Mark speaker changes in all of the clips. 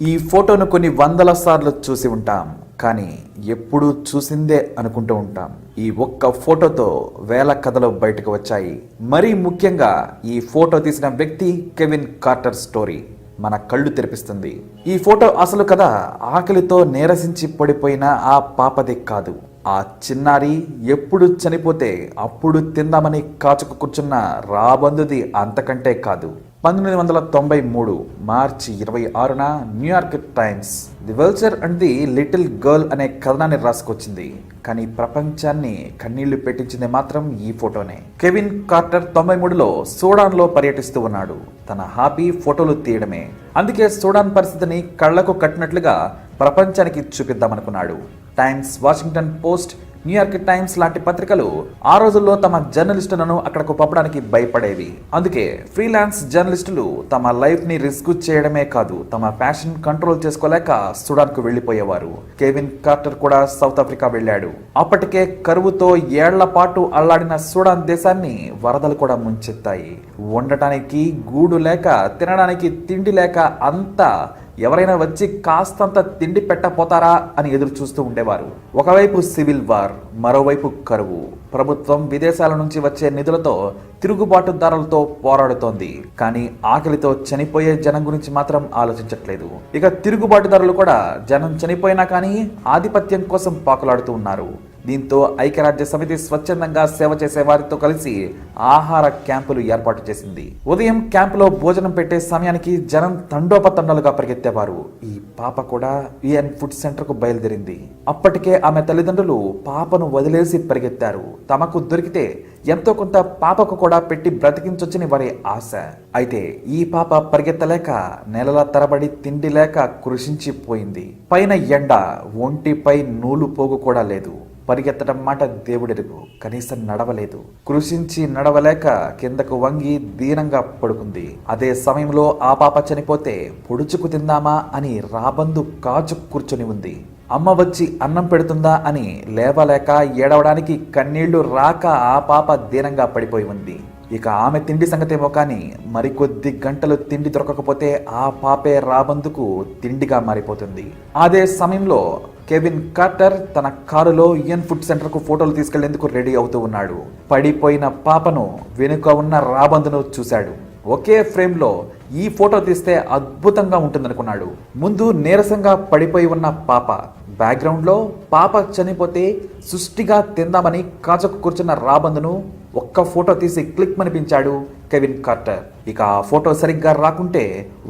Speaker 1: ఈ ఫోటోను కొన్ని వందల సార్లు చూసి ఉంటాం కానీ ఎప్పుడూ చూసిందే అనుకుంటూ ఉంటాం. ఈ ఒక్క ఫోటోతో వేల కథలు బయటకు వచ్చాయి. మరీ ముఖ్యంగా ఈ ఫోటో తీసిన వ్యక్తి కెవిన్ కార్టర్ స్టోరీ మన కళ్ళు తెరిపిస్తుంది. ఈ ఫోటో అసలు కథ ఆకలితో నీరసించి పడిపోయిన ఆ పాపది కాదు. ఆ చిన్నారి ఎప్పుడు చనిపోతే అప్పుడు తిందామని కాచుకు కూర్చున్న రాబందుది అంతకంటే కాదు. పంతొమ్మిది వందల తొంభై మూడు మార్చి ఇరవై ఆరున New York Times the vulture and the little girl అనే కథనాన్ని రాసుకొచ్చింది. కానీ ప్రపంచాన్ని కన్నీళ్ళు పెట్టించింది మాత్రం ఈ ఫోటోనే. కెవిన్ కార్టర్ తొంభై మూడులో సూడాన్లో పర్యటిస్తూ ఉన్నాడు. తన హాబీ ఫోటోలు తీయడమే. అందుకే సూడాన్ పరిస్థితిని కళ్ళకు కట్టినట్లుగా ప్రపంచానికి చూపిద్దామనుకున్నాడు. Times Washington Post New York Times లాంటి పత్రికలు ఆ రోజుల్లో తమ జర్నలిస్టులను అక్కడకు పంపడానికి భయపడేవి. అందుకే ఫ్రీలాన్స్ జర్నలిస్టులు తమ లైఫ్ని రిస్క్ చేయడమే కాదు తమ ఫ్యాషన్ కంట్రోల్ చేసుకోలేక సుడాన్కు వెళ్ళిపోయేవారు. వెళ్ళిపోయేవారు కార్టర్ కూడా సౌత్ ఆఫ్రికా వెళ్ళాడు. అప్పటికే కరువుతో ఏళ్ళ పాటు అల్లాడిన సుడాన్ దేశాన్ని వరదలు కూడా ముంచెత్తాయి. ఉండటానికి గూడు లేక తినడానికి తిండి లేక అంతా ఎవరైనా వచ్చి కాస్తంత తిండి పెట్టపోతారా అని ఎదురు చూస్తూ ఉండేవారు. ఒకవైపు సివిల్ వార్ మరోవైపు కరువు. ప్రభుత్వం విదేశాల నుంచి వచ్చే నిధులతో తిరుగుబాటుదారులతో పోరాడుతోంది. కానీ ఆకలితో చనిపోయే జనం గురించి మాత్రం ఆలోచించట్లేదు. ఇక తిరుగుబాటుదారులు కూడా జనం చనిపోయినా కానీ ఆధిపత్యం కోసం పాకులాడుతూ ఉన్నారు. దీంతో ఐక్యరాజ్య సమితి స్వచ్ఛందంగా సేవ చేసే వారితో కలిసి ఆహార క్యాంపులు ఏర్పాటు చేసింది. ఉదయం క్యాంపులో భోజనం పెట్టే సమయానికి జనం తండోపతండాలుగా పరిగెత్తేవారు. ఈ పాప కూడా యుఎన్ ఫుడ్ సెంటర్కు బయలుదేరింది. అప్పటికే ఆమె తల్లిదండ్రులు పాపను వదిలేసి పరిగెత్తారు. తమకు దొరికితే ఎంతో కొంత పాపకు కూడా పెట్టి బ్రతికించొచ్చని వారి ఆశ. అయితే ఈ పాప పరిగెత్తలేక నెలల తరబడి తిండి లేక కృషించిపోయింది. పైన ఎండ ఒంటిపై నూలు పోగు కూడా లేదు. పరిగెత్తడం మాట దేవుడెరుగు. కనీసం నడవలేదు. కృషించి నడవలేక కిందకు వంగి దీనంగా పడుకుంది. అదే సమయంలో ఆ పాప చనిపోతే పొడుచుకు తిందామా అని రాబందు కాచు కూర్చొని ఉంది. అమ్మ వచ్చి అన్నం పెడుతుందా అని లేవలేక ఏడవడానికి కన్నీళ్ళు రాక ఆ పాప దీనంగా పడిపోయి ఉంది. ఇక ఆమె తిండి సంగతేమో కానీ మరికొద్ది గంటలు తిండి దొరకకపోతే ఆ పాపే రాబందుకు తిండిగా మారిపోతుంది. అదే సమయంలో కెవిన్ కార్టర్ తన కారులో ఇయన్ ఫుడ్ సెంటర్కు ఫోటోలు తీసుకెళ్ళేందుకు రెడీ అవుతూ ఉన్నాడు. పడిపోయిన పాపను వెనుక ఉన్న రాబందును చూశాడు. ఒకే ఫ్రేమ్లో ఈ ఫోటో తీస్తే అద్భుతంగా ఉంటుందనుకున్నాడు. ముందు నీరసంగా పడిపోయి ఉన్న పాప. బ్యాక్గ్రౌండ్లో పాప చనిపోతే సుష్టిగా తిందామని కాచకు కూర్చున్న రాబందును ఒక్క ఫోటో తీసి క్లిక్ అనిపించాడు కెవిన్ కార్టర్. ఇక ఆ ఫోటో సరిగ్గా రాకుంటే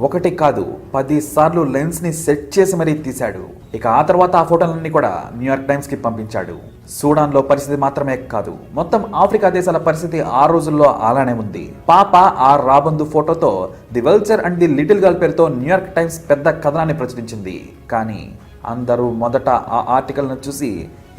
Speaker 1: ఒకటి కాదు పది సార్లు లెన్స్ని సెట్ చేసి మరీ తీశాడు. ఇక ఆ తర్వాత ఆ ఫోటోలన్నీ కూడా న్యూయార్క్ టైమ్స్కి పంపించాడు. సూడాన్లో పరిస్థితి మాత్రమే కాదు మొత్తం ఆఫ్రికా దేశాల పరిస్థితి ఆ రోజుల్లో అలానే ఉంది. పాప ఆ రాబందు ఫోటోతో the vulture and the little girl పేరుతో న్యూయార్క్ టైమ్స్ పెద్ద కథనాన్ని ప్రచురించింది. కానీ అందరూ మొదట ఆ ఆర్టికల్ను చూసి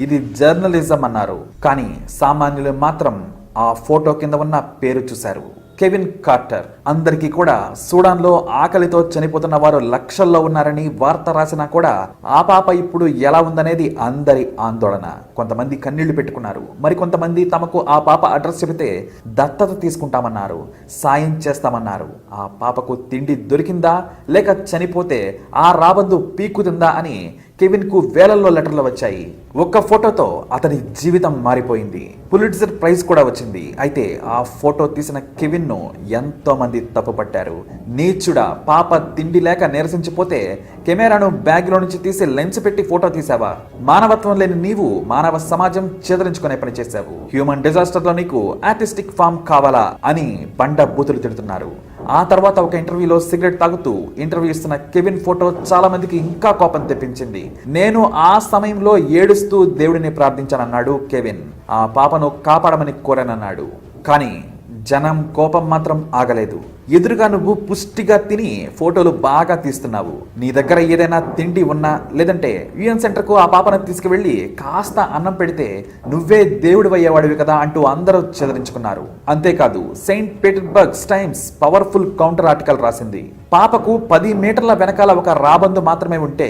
Speaker 1: ఇది జర్నలిజం అన్నారు. కానీ సామాన్యులు మాత్రం ఆ ఫోటో కింద ఉన్న పేరు చూశారు. Kevin Carter. అందరికీ కూడా సూడాన్లో ఆకలితో చనిపోతున్న వారు లక్షల్లో ఉన్నారని వార్త రాసినా కూడా ఆ పాప ఇప్పుడు ఎలా ఉందనేది అందరి ఆందోళన. కొంతమంది కన్నీళ్ళు పెట్టుకున్నారు. మరి కొంతమంది తమకు ఆ పాప అడ్రస్ చెబితే దత్తత తీసుకుంటామన్నారు. సాయం చేస్తామన్నారు. ఆ పాపకు తిండి దొరికిందా? లేక చనిపోతే ఆ రాబందు పీక్కుతుందా అని కెవిన్కు వేలల్లో లెటర్లు వచ్చాయి. ఒక్క ఫోటోతో అతని జీవితం మారిపోయింది. పులిట్జర్ ప్రైజ్ కూడా వచ్చింది. అయితే ఆ ఫోటో తీసిన కెవిన్ను ఎంతోమంది తప్పుపట్టారు. నీచుడా పాప తిండి లేక నీరసించిపోతే కెమెరాను బ్యాగ్లో నుంచి తీసి లెన్స్ పెట్టి ఫోటో తీసావా మానవత్వం లేని నీవు మానవ సమాజం చేదరించుకునే పని చేశావు. హ్యూమన్ డిజాస్టర్లో నీకు ఆర్టిస్టిక్ ఫామ్ కావాలా అని బండ బూతులు తిడుతున్నారు. ఆ తర్వాత ఒక ఇంటర్వ్యూలో సిగరెట్ తాగుతూ ఇంటర్వ్యూ ఇస్తున్న కెవిన్ ఫోటో చాలా మందికి ఇంకా కోపం తెప్పించింది. నేను ఆ సమయంలో ఏడుస్తూ దేవుడిని ప్రార్థించానన్నాడు కెవిన్. ఆ పాపను కాపాడమని కోరానన్నాడు. కానీ జనం కోపం మాత్రం ఆగలేదు. ఎదురుగా నువ్వు పుష్టిగా తిని ఫోటోలు బాగా తీస్తున్నావు. నీ దగ్గర ఏదైనా తిండి ఉన్నా లేదంటే యుఎన్ సెంటర్కు ఆ పాపను తీసుకువెళ్ళి కాస్త అన్నం పెడితే నువ్వే దేవుడు అయ్యేవాడివి కదా అంటూ అందరూ చెదరించుకున్నారు. అంతేకాదు Saint Petersburg's Times powerful counter article రాసింది. పాపకు పది మీటర్ల వెనకాల ఒక రాబందు మాత్రమే ఉంటే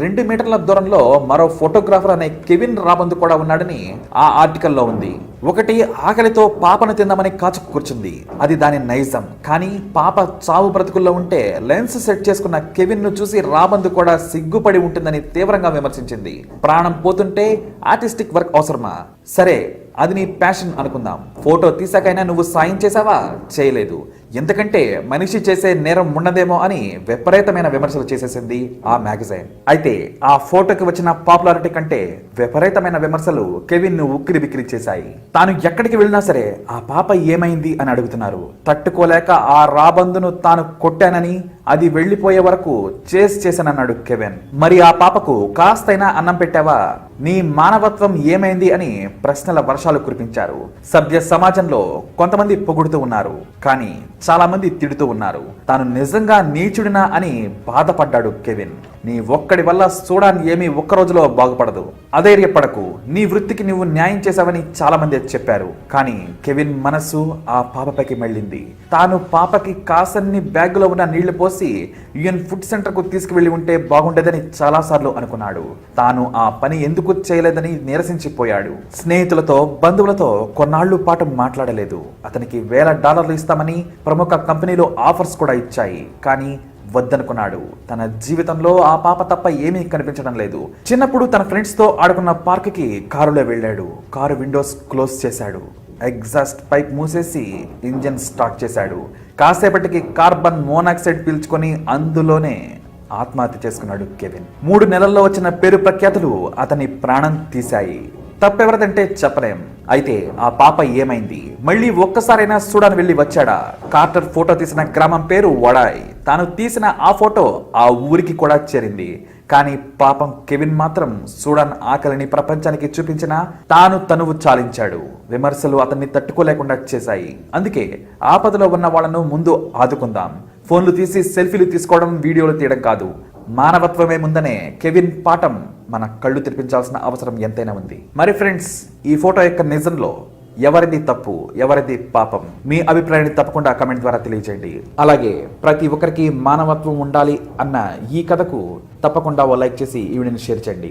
Speaker 1: రెండు మీటర్ల దూరంలో మరో ఫోటోగ్రాఫర్ అనే కెవిన్ రాబందు కూడా ఉన్నాడని ఆ ఆర్టికల్లో ఉంది. ఒకటి ఆకలితో పాపను తిందామని కాచు కూర్చుంది. అది దాని నైజం. కానీ పాప చావు బ్రతుకుల్లో ఉంటే లెన్స్ సెట్ చేసుకున్న కెవిన్ను చూసి రాబందు కూడా సిగ్గుపడి ఉంటుందని తీవ్రంగా విమర్శించింది. ప్రాణం పోతుంటే ఆర్టిస్టిక్ వర్క్ అవసరమా? సరే అది నీ ప్యాషన్ అనుకుందాం. ఫోటో తీసాకైనా నువ్వు సాయం చేసావా? చేయలేదు. ఎందుకంటే మనిషి చేసే నేరం ఉన్నదేమో అని విపరీతమైన విమర్శలు చేసేసింది ఆ మ్యాగజైన్. అయితే ఆ ఫోటోకి వచ్చిన పాపులారిటీ కంటే విపరీతమైన విమర్శలు కెవిన్ను ఉక్కిరి బిక్కిరి చేశాయి. తాను ఎక్కడికి వెళ్ళినా సరే ఆ పాప ఏమైంది అని అడుగుతున్నారు. తట్టుకోలేక ఆ రాబందును తాను కొట్టానని అది వెళ్ళిపోయే వరకు చేస్ చేశానన్నాడు కెవిన్. మరి ఆ పాపకు కాస్తైనా అన్నం పెట్టావా? నీ మానవత్వం ఏమైంది అని ప్రశ్నల వర్షాలు కురిపించారు. సభ్య సమాజంలో కొంతమంది పొగుడుతూ ఉన్నారు. కానీ చాలామంది తిడుతూ ఉన్నారు. తాను నిజంగా నీచుడినా అని బాధపడ్డాడు కెవిన్. నీ ఒక్కడి వల్ల సూడాన్ ఏమీ ఒక్క రోజులో బాగుపడదు. అధైర్యపడకు నీ వృత్తికి నువ్వు న్యాయం చేశావని చాలామంది చెప్పారు. కానీ కెవిన్ మనసు ఆ పాపపైకి మళ్ళింది. తాను పాపకి కాసన్ని బ్యాగులో ఉన్న నీళ్ళు పోసి యుఎన్ ఫుడ్ సెంటర్కు తీసుకువెళ్ళి ఉంటే బాగుండేదని చాలాసార్లు అనుకున్నాడు. తాను ఆ పని ఎందుకు చేయలేదని నిరసించిపోయాడు. స్నేహితులతో బంధువులతో కొన్నాళ్ళు పాటు మాట్లాడలేదు. అతనికి వేల డాలర్లు ఇస్తామని ప్రముఖ కంపెనీలు ఆఫర్స్ కూడా ఇచ్చాయి. కానీ వద్దనుకున్నాడు. తన జీవితంలో ఆ పాప తప్ప ఏమీ కనిపించడం లేదు. చిన్నప్పుడు తన ఫ్రెండ్స్తో ఆడుకున్న పార్క్కి కారులో వెళ్ళాడు. కారు విండోస్ క్లోజ్ చేశాడు. ఎగ్జాస్ట్ పైప్ మూసేసి ఇంజన్ స్టార్ట్ చేశాడు. కాసేపటికి కార్బన్ మోనాక్సైడ్ పీల్చుకొని అందులోనే ఆత్మహత్య చేసుకున్నాడు కెవిన్. మూడు నెలల్లో వచ్చిన పేరు ప్రఖ్యాతులు అతని ప్రాణం తీశాయి. తప్పెవరదంటే చెప్పలేం. అయితే ఆ పాప ఏమైంది? మళ్ళీ ఒక్కసారైనా సూడాన్ వెళ్ళి వచ్చాడా? కార్టర్ ఫోటో తీసిన గ్రామం పేరు వడాయ్. తాను తీసిన ఆ ఫోటో ఆ ఊరికి కూడా చేరింది. కానీ పాపం కెవిన్ మాత్రం సూడాన్ ఆకలిని ప్రపంచానికి చూపించిన తాను తనువు చాలించాడు. విమర్శలు అతన్ని తట్టుకోలేకుండా చేశాయి. అందుకే ఆపదలో ఉన్న వాళ్ళను ముందు ఆదుకుందాం. ఫోన్లు తీసి సెల్ఫీలు తీసుకోవడం వీడియోలు తీయడం కాదు. మానవత్వమే ముందనే కెవిన్ పాఠం మన కళ్ళు తెరిపించాల్సిన అవసరం ఎంతైనా ఉంది. మరి ఫ్రెండ్స్ ఈ ఫోటో యొక్క నిజంలో ఎవరిది తప్పు ఎవరిది పాపం? మీ అభిప్రాయాన్ని తప్పకుండా కమెంట్ ద్వారా తెలియజేయండి అలాగే ప్రతి ఒక్కరికి మానవత్వం ఉండాలి అన్న ఈ కథకు తప్పకుండా ఓ లైక్ చేసి ఈ షేర్ చేయండి.